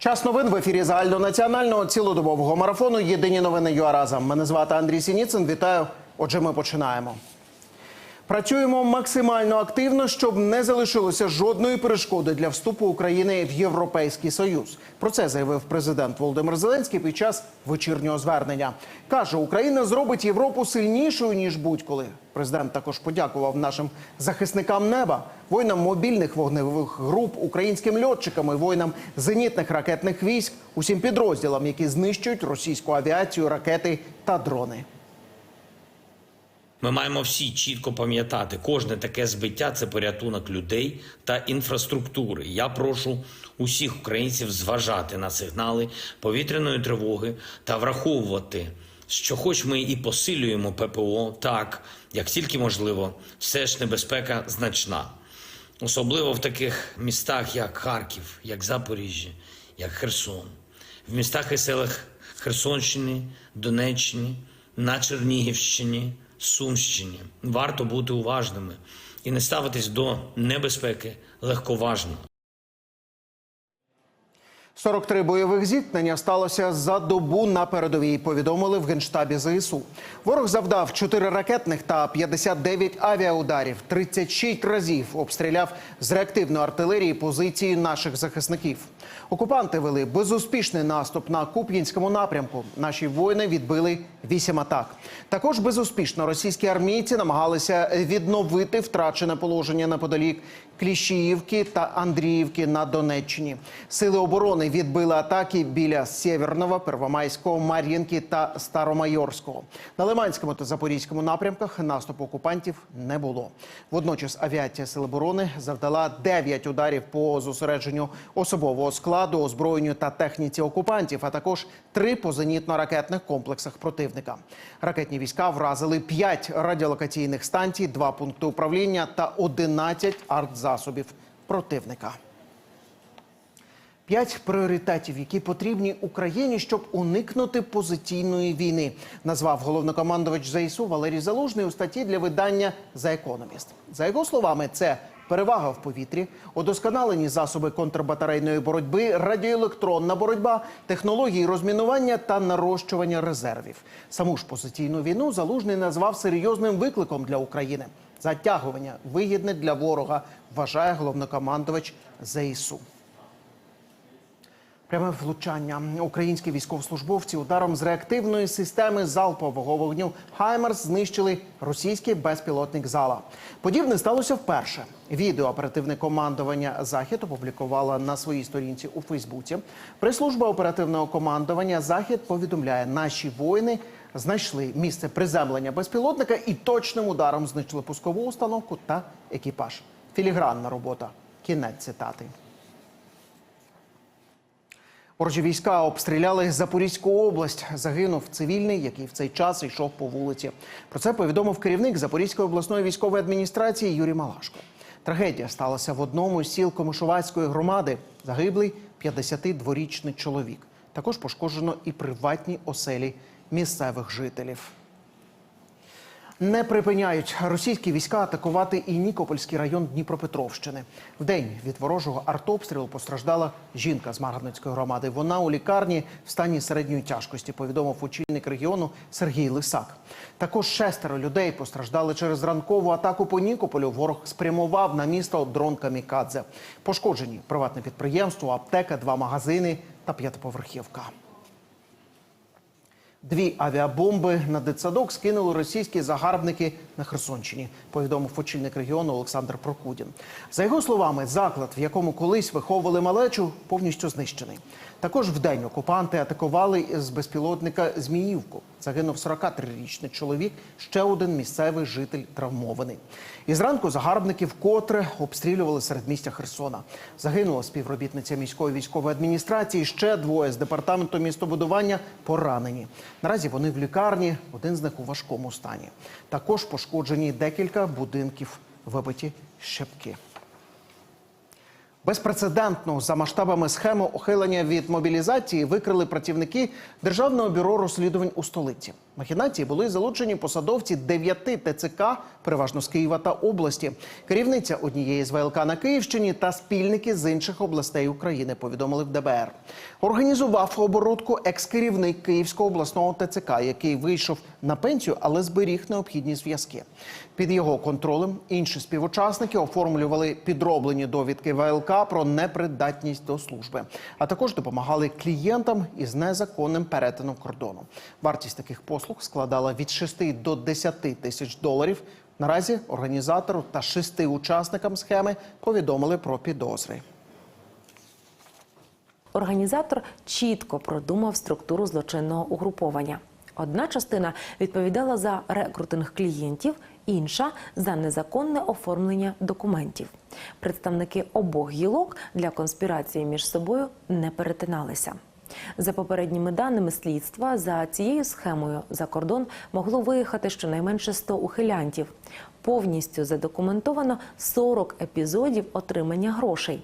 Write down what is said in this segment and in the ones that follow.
Час новин в ефірі загальнонаціонального цілодобового марафону. Єдині новини ЮАРАЗа. Мене звати Андрій Сініцин. Вітаю. Отже, ми починаємо. Працюємо максимально активно, щоб не залишилося жодної перешкоди для вступу України в Європейський Союз. Про це заявив президент Володимир Зеленський під час вечірнього звернення. каже, Україна зробить Європу сильнішою ніж будь-коли. Президент також подякував нашим захисникам неба, воїнам мобільних вогневих груп, українським льотчикам і воїнам зенітних ракетних військ, усім підрозділам, які знищують російську авіацію, ракети та дрони. Ми маємо всі чітко пам'ятати, кожне таке збиття це порятунок людей та інфраструктури. Я прошу усіх українців зважати на сигнали повітряної тривоги та враховувати, що, хоч ми і посилюємо ППО, так як тільки можливо, все ж небезпека значна. Особливо в таких містах, як Харків, як Запоріжжя, як Херсон, в містах і селах Херсонщини, Донеччини, на Чернігівщині, Сумщині. Варто бути уважними і не ставитись до небезпеки легковажно. 43 бойових зіткнення сталося за добу на передовій. Повідомили в генштабі ЗСУ. Ворог завдав 4 ракетних та 59 авіаударів. 36 разів обстріляв з реактивної артилерії позиції наших захисників. Окупанти вели безуспішний наступ на Куп'янському напрямку. Наші воїни відбили 8 атак. Також безуспішно російські армійці намагалися відновити втрачене положення неподалік Кліщіївки та Андріївки на Донеччині. Сили оборони відбили атаки біля Сєвєрного, Первомайського, Мар'їнки та Старомайорського. На Лиманському та Запорізькому напрямках наступу окупантів не було. Водночас авіація Сил оборони завдала 9 ударів по зосередженню особового складу, озброєнню та техніці окупантів, а також три по зенітно-ракетних комплексах противника. Ракетні війська вразили 5 радіолокаційних станцій, 2 пункти управління та 11 артзасобів противника. П'ять пріоритетів, які потрібні Україні, щоб уникнути позиційної війни, назвав головнокомандувач ЗСУ Валерій Залужний у статті для видання «За економіст». За його словами, це перевага в повітрі, удосконалені засоби контрбатарейної боротьби, радіоелектронна боротьба, технології розмінування та нарощування резервів. Саму ж позиційну війну Залужний назвав серйозним викликом для України. Затягування вигідне для ворога, вважає головнокомандувач ЗСУ. Пряме влучання. Українські військовослужбовці ударом з реактивної системи залпового вогню Хаймерс знищили російський безпілотник зала. Подібне сталося вперше. Відео оперативне командування Захід опублікувала на своїй сторінці у Фейсбуці. Прес-служба оперативного командування Захід повідомляє, наші воїни знайшли місце приземлення безпілотника і точним ударом знищили пускову установку та екіпаж. Філігранна робота. Кінець цитати. Ворожі війська обстріляли Запорізьку область. Загинув цивільний, який в цей час йшов по вулиці. Про це повідомив керівник Запорізької обласної військової адміністрації Юрій Малашко. Трагедія сталася в одному з сіл Комишувацької громади. Загиблий 52-річний чоловік. Також пошкоджено і приватні оселі місцевих жителів. Не припиняють російські війська атакувати і Нікопольський район Дніпропетровщини. Вдень від ворожого артобстрілу постраждала жінка з Марганецької громади. Вона у лікарні в стані середньої тяжкості, повідомив очільник регіону Сергій Лисак. Також шестеро людей постраждали через ранкову атаку по Нікополю. Ворог спрямував на місто дрон Камікадзе. Пошкоджені приватне підприємство, аптека, два магазини та п'ятиповерхівка. Дві авіабомби на дитсадок скинули російські загарбники на Херсонщині. Повідомив очільник регіону Олександр Прокудін. За його словами, заклад, в якому колись виховували малечу, повністю знищений. Також вдень окупанти атакували з безпілотника Зміївку. Загинув 43-річний чоловік, ще один місцевий житель травмований. І зранку загарбники вкотре обстрілювали середмістя Херсона. Загинула співробітниця міської військової адміністрації. Ще двоє з департаменту містобудування поранені. Наразі вони в лікарні, один з них у важкому стані. Також пошкоджені декілька будинків, вибиті щепки. Безпрецедентну за масштабами схему ухилення від мобілізації викрили працівники Державного бюро розслідувань у столиці. Махінації були залучені посадовці дев'яти ТЦК, переважно з Києва та області. Керівниця однієї з ВЛК на Київщині та спільники з інших областей України. Повідомили в ДБР. Організував оборудку екс-керівник Київського обласного ТЦК, який вийшов на пенсію, але зберіг необхідні зв'язки. Під його контролем інші співучасники оформлювали підроблені довідки ВЛК про непридатність до служби, а також допомагали клієнтам із незаконним перетином кордону. Вартість таких послуг складала від 6 до 10 тисяч доларів. Наразі організатору та шести учасникам схеми повідомили про підозри. Організатор чітко продумав структуру злочинного угруповання. Одна частина відповідала за рекрутинг клієнтів, інша за незаконне оформлення документів. Представники обох гілок для конспірації між собою не перетиналися. За попередніми даними слідства, за цією схемою за кордон могло виїхати щонайменше 100 ухилянтів. Повністю задокументовано 40 епізодів отримання грошей.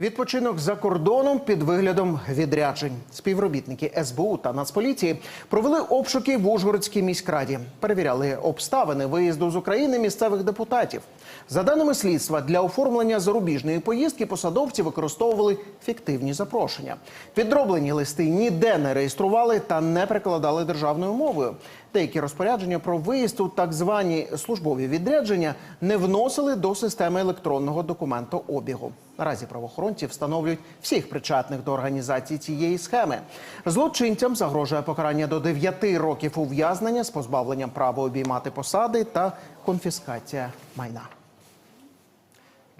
Відпочинок за кордоном під виглядом відряджень. Співробітники СБУ та Нацполіції провели обшуки в Ужгородській міськраді. Перевіряли обставини виїзду з України місцевих депутатів. За даними слідства, для оформлення зарубіжної поїздки посадовці використовували фіктивні запрошення. Підроблені листи ніде не реєстрували та не перекладали державною мовою. Деякі розпорядження про виїзд у так звані службові відрядження не вносили до системи електронного документообігу. Наразі правоохоронці встановлюють всіх причетних до організації цієї схеми. Злочинцям загрожує покарання до 9 років ув'язнення з позбавленням права обіймати посади та конфіскація майна.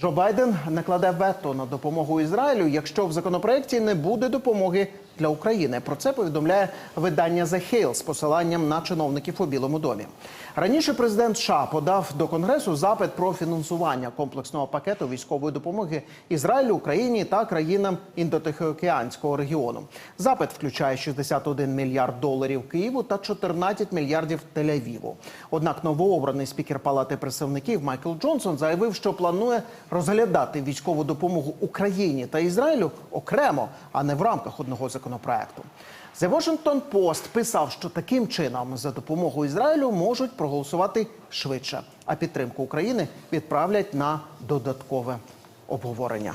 Джо Байден накладе вето на допомогу Ізраїлю, якщо в законопроекті не буде допомоги для України. Про це повідомляє видання The Hill з посиланням на чиновників у Білому домі. Раніше президент США подав до Конгресу запит про фінансування комплексного пакету військової допомоги Ізраїлю, Україні та країнам індотихоокеанського регіону. Запит включає 61 мільярд доларів Києву та 14 мільярдів Тель-Авіву. Однак новообраний спікер Палати представників Майкл Джонсон заявив, що планує розглядати військову допомогу Україні та Ізраїлю окремо, а не в рамках одного законопроекту. The Washington Post писав, що таким чином за допомогою Ізраїлю можуть проголосувати швидше, а підтримку України відправлять на додаткове обговорення.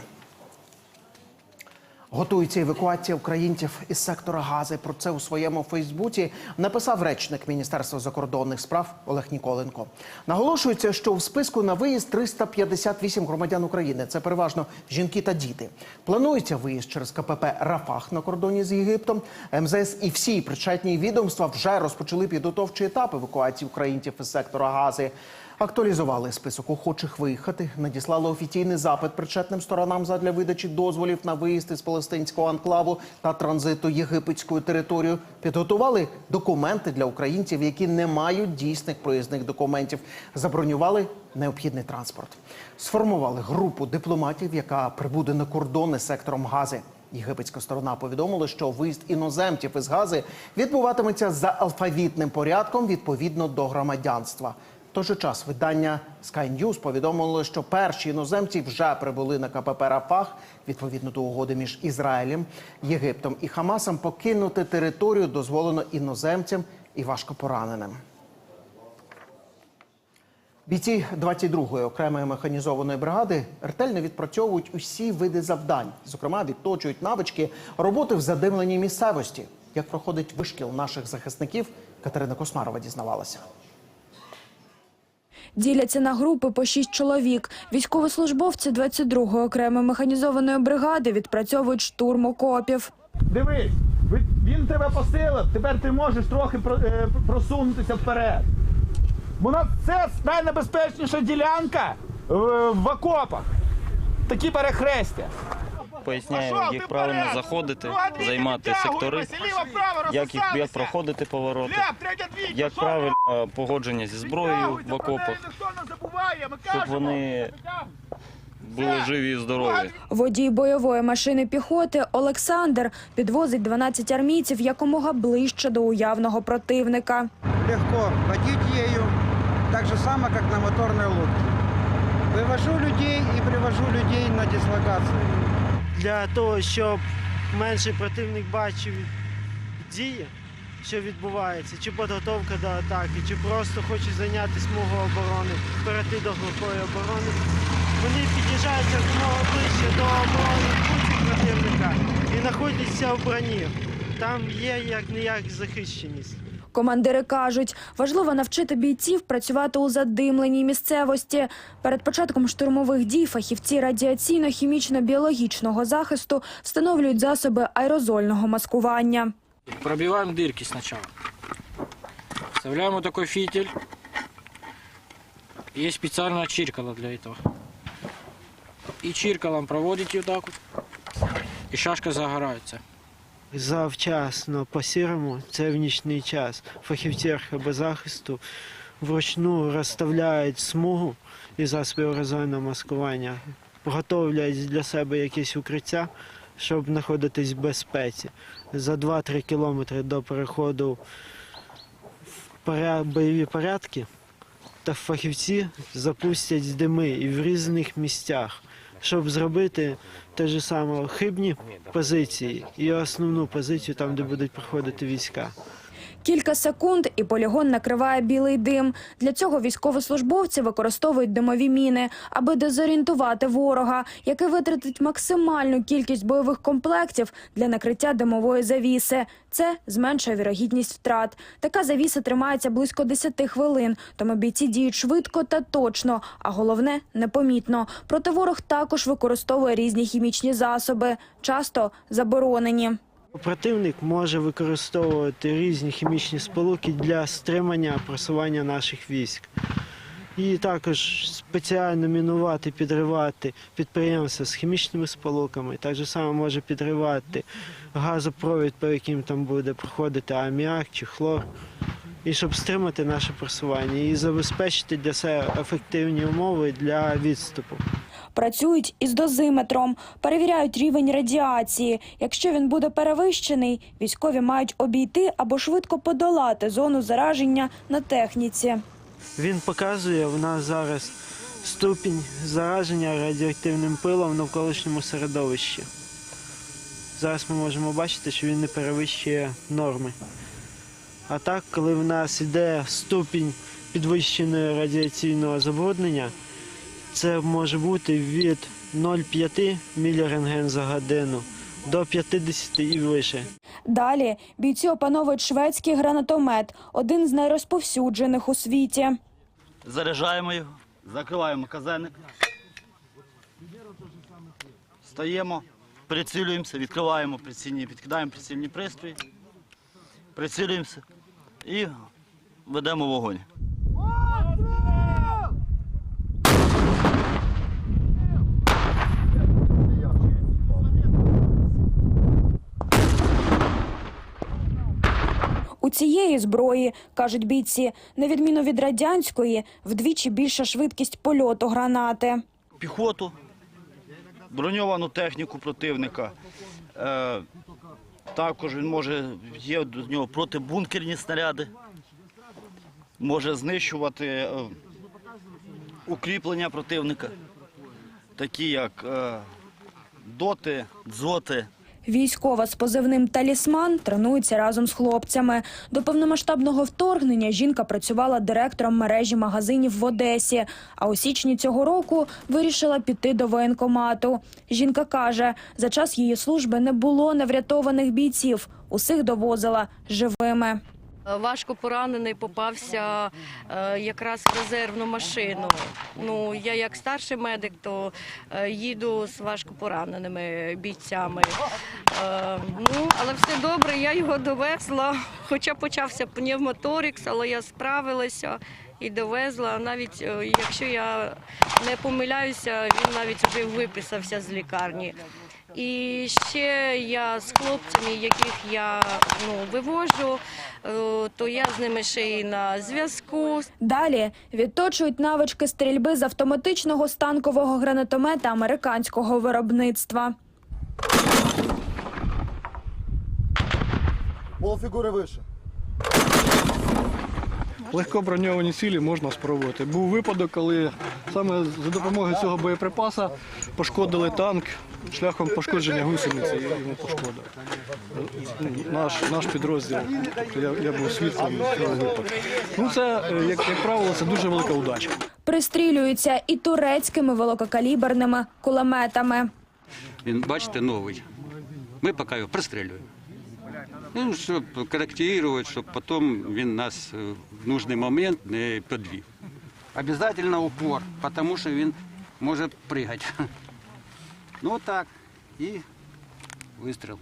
Готується евакуація українців із сектора Гази. Про це у своєму Фейсбуці написав речник Міністерства закордонних справ Олег Ніколенко. Наголошується, що в списку на виїзд 358 громадян України. Це переважно жінки та діти. Планується виїзд через КПП Рафах на кордоні з Єгиптом. МЗС і всі причетні відомства вже розпочали підготовчий етап евакуації українців із сектора Гази. Актуалізували список охочих виїхати, надіслали офіційний запит причетним сторонам задля видачі дозволів на виїзд із палестинського анклаву та транзиту єгипетською територією. Підготували документи для українців, які не мають дійсних проїзних документів. Забронювали необхідний транспорт. Сформували групу дипломатів, яка прибуде на кордони сектором Гази. Єгипетська сторона повідомила, що виїзд іноземців із Гази відбуватиметься за алфавітним порядком відповідно до громадянства. Той же час видання Sky News повідомило, що перші іноземці вже прибули на КПП Рафах відповідно до угоди між Ізраїлем, Єгиптом і Хамасом. Покинути територію дозволено іноземцям і важкопораненим. Бійці 22-ї окремої механізованої бригади ретельно відпрацьовують усі види завдань. Зокрема, відточують навички роботи в задимленій місцевості. Як проходить вишкіл наших захисників, Катерина Космарова дізнавалася. Діляться на групи по шість чоловік. Військовослужбовці 22-ї окремої механізованої бригади відпрацьовують штурм окопів. Дивись, він тебе посилив, тепер ти можеш трохи е, просунутися вперед. Нас це найнебезпечніша ділянка в окопах. Такі перехрестя. Поясняємо, як правильно заходити, займати сектори, як їх як проходити повороти, як правильно погодження зі зброєю в окопах, не забуває, щоб вони були живі і здорові. Водій бойової машини піхоти Олександр підвозить 12 армійців якомога ближче до уявного противника. легко водить ею, так же само, как на моторной лодке. Вивожу людей і привожу людей на дислокацію. для того, щоб менше противник бачив дії, що відбувається, чи підготовка до атаки, чи просто хоче зайняти смугу оборони, перейти до глухої оборони. Вони під'їжджають якомога ближче до оборони пунктів противника і знаходяться в броні. Там є як не як захищеність. Командири кажуть, важливо навчити бійців працювати у задимленій місцевості. Перед початком штурмових дій фахівці радіаційно-хімічно-біологічного захисту встановлюють засоби аерозольного маскування. Пробиваем дырки сначала. Вставляем вот такой фитиль. Есть специальное чиркало для этого. И чиркалом проводите вот так вот. И шашка загорается. Завчасно по сірому, це в нічний час. Фахівці захисту вручну розставляють смугу і засоби аерозольного маскування, готовлять для себе якісь укриття, щоб знаходитись в безпеці. За 2-3 кілометри до переходу в бойові порядки та фахівці запустять дими і в різних місцях, щоб зробити те ж саме хибні позиції і основну позицію там, де будуть проходити війська. Кілька секунд і полігон накриває білий дим. Для цього військовослужбовці використовують димові міни, аби дезорієнтувати ворога, який витратить максимальну кількість бойових комплектів для накриття димової завіси. Це зменшує вірогідність втрат. Така завіса тримається близько 10 хвилин, тому бійці діють швидко та точно, а головне непомітно. Проте ворог також використовує різні хімічні засоби, часто заборонені. Противник може використовувати різні хімічні сполуки для стримання просування наших військ. І також спеціально мінувати, підривати підприємства з хімічними сполуками. Так же само може підривати газопровід, по яким там буде проходити аміак чи хлор. І щоб стримати наше просування і забезпечити для себе ефективні умови для відступу. Працюють із дозиметром, перевіряють рівень радіації. Якщо він буде перевищений, військові мають обійти або швидко подолати зону зараження на техніці. Він показує в нас зараз ступінь зараження радіоактивним пилом в навколишньому середовищі. Зараз ми можемо бачити, що він не перевищує норми. А так, коли в нас йде ступінь підвищеного радіаційного забруднення, це може бути від 0,5 мілірентген за годину до 50 і вище. Далі бійці опановують шведський гранатомет, один з найрозповсюджених у світі. Заряджаємо його, закриваємо казенник. Стаємо, прицілюємося, відкриваємо прицільні, підкидаємо прицільні пристрої, прицілюємося і ведемо вогонь. Цієї зброї, кажуть бійці, на відміну від радянської, вдвічі більша швидкість польоту гранати. Піхоту, броньовану техніку противника. Е, також він може, є до нього протибункерні снаряди, може знищувати е, укріплення противника, такі як е, доти, дзоти. Військова з позивним Талісман тренується разом з хлопцями. До повномасштабного вторгнення жінка працювала директором мережі магазинів в Одесі. А у січні цього року вирішила піти до воєнкомату. Жінка каже, за час її служби не було неврятованих бійців. Усіх довозила живими. Важко поранений попався е, якраз в резервну машину. Ну, я як старший медик, то е, їду з важко пораненими бійцями. Е, ну, але все добре, я його довезла. Хоча почався пневмоторікс, але я справилася і довезла. Навіть е, якщо я не помиляюся, він навіть вже виписався з лікарні. І ще я з хлопцями, яких я ну, вивожу, е, то я з ними ще й на зв'язку. Далі відточують навички стрільби з автоматичного станкового гранатомета американського виробництва. Полфігури вище. легкоброньовані цілі можна спробувати. Був випадок, коли саме за допомогою цього боєприпаса пошкодили танк шляхом пошкодження гусениці йому пошкодив. Наш, наш підрозділ, тобто я, я був свідком цього випадку. Ну це, е, як, як правило, це дуже велика удача. Пристрілюються і турецькими великокаліберними кулеметами. Він, бачите, новий. Ми поки його пристрілюємо. Ну, щоб коректувати, щоб потім він нас е, в нужний момент не підвів. Обязательно упор, тому що він може пригати. Ну так. І вистріл.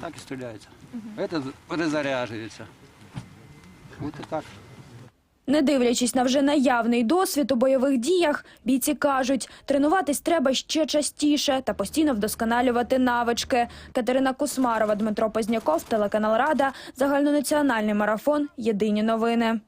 Так і стріляється. Це перезаряджується. От і так. Не дивлячись на вже наявний досвід у бойових діях, бійці кажуть, тренуватись треба ще частіше та постійно вдосконалювати навички. Катерина Кусмарова, Дмитро Позняков, телеканал Рада, загальнонаціональний марафон. Єдині новини.